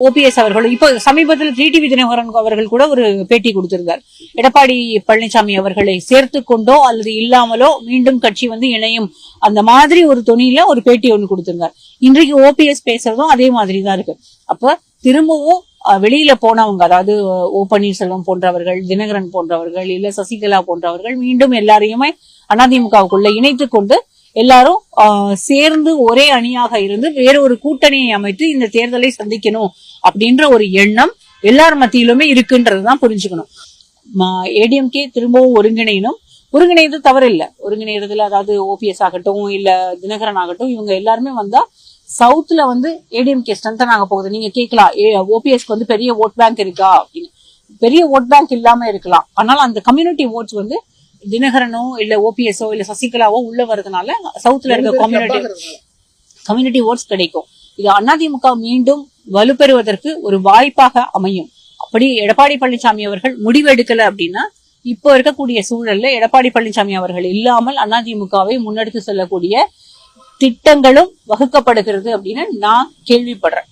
OPS அவர்கள் இப்போ சமீபத்தில் டிடிவி டிவி தினகரன் அவர்கள் கூட ஒரு பேட்டி கொடுத்திருந்தார். எடப்பாடி பழனிசாமி அவர்களை சேர்த்து கொண்டோ அல்லது இல்லாமலோ மீண்டும் கட்சி வந்து இணையும் அந்த மாதிரி ஒரு துணியில ஒரு பேட்டி ஒன்று கொடுத்திருந்தார். இன்றைக்கு ஓபிஎஸ் பேசுறதும் அதே மாதிரி தான் இருக்கு. அப்ப திரும்பவும் வெளியில போனவங்க அதாவது ஓ பன்னீர்செல்வம் போன்றவர்கள் தினகரன் போன்றவர்கள் இல்ல சசிகலா போன்றவர்கள் மீண்டும் எல்லாரையுமே அதிமுகவுக்குள்ள இணைத்து கொண்டு எல்லாரும் ஆஹ், சேர்ந்து ஒரே அணியாக இருந்து வேற ஒரு கூட்டணியை அமைத்து இந்த தேர்தலை சந்திக்கணும் அப்படின்ற ஒரு எண்ணம் எல்லார் மத்தியிலுமே இருக்குன்றதுதான் புரிஞ்சுக்கணும். ஏடிஎம்கே திரும்பவும் ஒருங்கிணையணும். ஒருங்கிணைந்து தவறில்லை. ஒருங்கிணைறதுல அதாவது ஓபிஎஸ் ஆகட்டும் இல்ல தினகரன் ஆகட்டும் இவங்க எல்லாருமே வந்தா சவுத்ல வந்து ஏடிஎம்கே ஸ்ட்ரென்தன் ஆக போகுது. நீங்க கேட்கலாம் ஓபிஎஸ்க்கு வந்து பெரிய ஓட் பேங்க் இருக்கா அப்படின்னு. பெரிய ஓட் பேங்க் இல்லாம இருக்கலாம். ஆனால் அந்த கம்யூனிட்டி ஓட்ஸ் வந்து தினகரனோ இல்ல ஓபிஎஸ்ஓ இல்ல சசிகலாவோ உள்ள வரதுனால சவுத்ல இருக்க கம்யூனிட்டி கம்யூனிட்டி ஓட்ஸ் கிடைக்கும். இது அதிமுக மீண்டும் வலுப்பெறுவதற்கு ஒரு வாய்ப்பாக அமையும். அப்படி எடப்பாடி பழனிசாமி அவர்கள் முடிவெடுக்கல அப்படின்னா இப்போ இருக்கக்கூடிய சூழல்ல எடப்பாடி பழனிசாமி அவர்கள் இல்லாமல் அதிமுகவை முன்னெடுத்து செல்லக்கூடிய திட்டங்களும் வகுக்கப்படுகிறது அப்படின்னு நான் கேள்விப்படுறேன்.